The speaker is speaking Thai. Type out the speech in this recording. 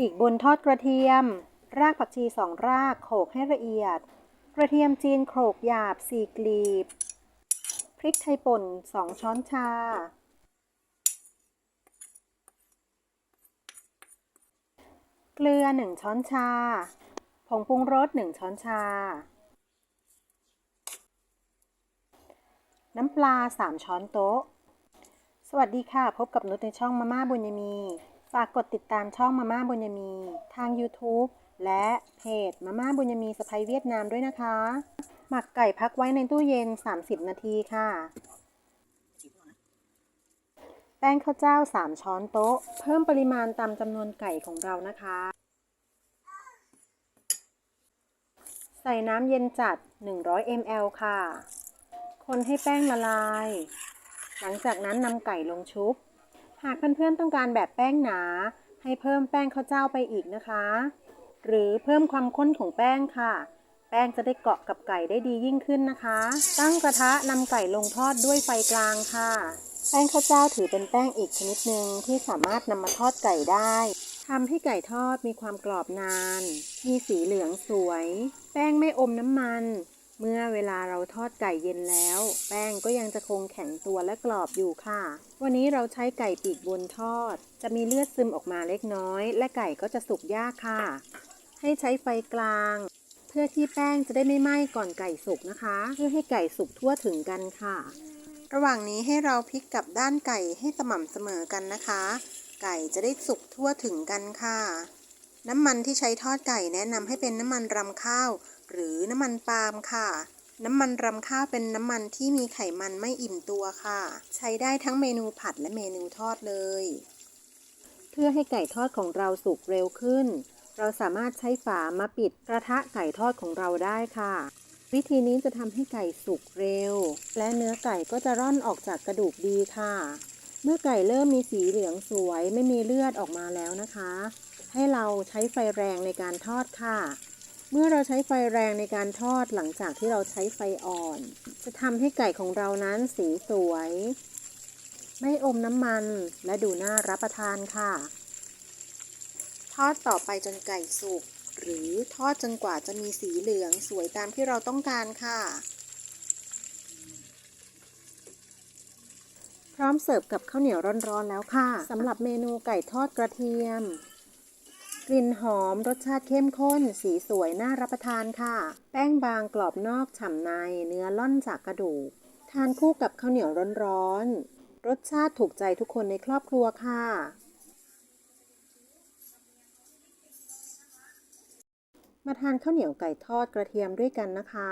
ปีกบนทอดกระเทียม รากผักชีสองรากโขลกให้ละเอียด กระเทียมจีนโขลกหยาบสี่กลีบ พริกไทยป่นสองช้อนชา เกลือหนึ่งช้อนชา ผงปรุงรสหนึ่งช้อนชา น้ำปลาสามช้อนโต๊ะ สวัสดีค่ะ พบกับนุชในช่องมาม่าบุญยมี ฝากกดติดตามช่องมาม่าบุญยมี ทาง YouTube และเพจมาม่าบุญยมีสะพายเวียดนามด้วยนะคะ หมักไก่พักไว้ในตู้เย็น 30 นาทีค่ะ แป้งข้าวเจ้า 3 ช้อนโต๊ะ เพิ่มปริมาณตามจำนวนไก่ของเรานะคะ ใส่น้ำเย็นจัด 100 ml ค่ะ คนให้แป้งละลาย หลังจากนั้นนำไก่ลงชุบ หากเพื่อนๆต้องการแบบแป้งหนา ให้เพิ่มแป้งข้าวเจ้าไปอีกนะคะ หรือเพิ่มความข้นของแป้งค่ะ แป้งจะได้เกาะกับไก่ได้ดียิ่งขึ้นนะคะ ตั้งกระทะนำไก่ลงทอดด้วยไฟกลางค่ะ แป้งข้าวเจ้าถือเป็นแป้งอีกชนิดหนึ่งที่สามารถนำมาทอดไก่ได้ทำให้ไก่ทอดมีความกรอบนาน มีสีเหลืองสวย แป้งไม่อมน้ำมัน เมื่อเวลาเราทอดไก่เย็นแล้ว แป้งก็ยังจะคงแข็งตัวและกรอบอยู่ค่ะ วันนี้เราใช้ไก่ปีกบนทอด จะมีเลือดซึมออกมาเล็กน้อย และไก่ก็จะสุกยากค่ะ ให้ใช้ไฟกลาง เพื่อที่แป้งจะได้ไม่ไหม้ก่อนไก่สุกนะคะ เพื่อให้ไก่สุกทั่วถึงกันค่ะ ระหว่างนี้ให้เราพลิกกลับด้านไก่ให้สม่ำเสมอกันนะคะ ไก่จะได้สุกทั่วถึงกันค่ะ น้ำมันที่ใช้ทอดไก่แนะนำให้เป็นน้ำมันรำข้าว หรือน้ำมันปาล์มค่ะ น้ำมันรำข้าวเป็นน้ำมันที่มีไขมันไม่อิ่มตัวค่ะ ใช้ได้ทั้งเมนูผัดและเมนูทอดเลย เพื่อให้ไก่ทอดของเราสุกเร็วขึ้น เราสามารถใช้ฝามาปิดกระทะไก่ทอดของเราได้ค่ะ วิธีนี้จะทำให้ไก่สุกเร็ว และเนื้อไก่ก็จะร่อนออกจากกระดูกดีค่ะ เมื่อไก่เริ่มมีสีเหลืองสวยไม่มีเลือดออกมาแล้วนะคะ ให้เราใช้ไฟแรงในการทอดค่ะ เมื่อเราใช้ไฟแรงในการทอดหลังจากที่เราใช้ไฟอ่อน จะทำให้ไก่ของเรานั้นสีสวย ไม่อมน้ำมันและดูน่ารับประทานค่ะ ทอดต่อไปจนไก่สุกหรือทอดจนกว่าจะมีสีเหลืองสวยตามที่เราต้องการค่ะ พร้อมเสิร์ฟกับข้าวเหนียวร้อนๆแล้วค่ะสำหรับเมนูไก่ทอดกระเทียม กลิ่นหอมรสชาติเข้มข้น สีสวยน่ารับประทานค่ะ แป้งบางกรอบนอกฉ่ำใน เนื้อล่อนจากกระดูก ทานคู่กับข้าวเหนียวร้อนๆ รสชาติถูกใจทุกคนในครอบครัวค่ะ มาทานข้าวเหนียวไก่ทอดกระเทียมด้วยกันนะคะ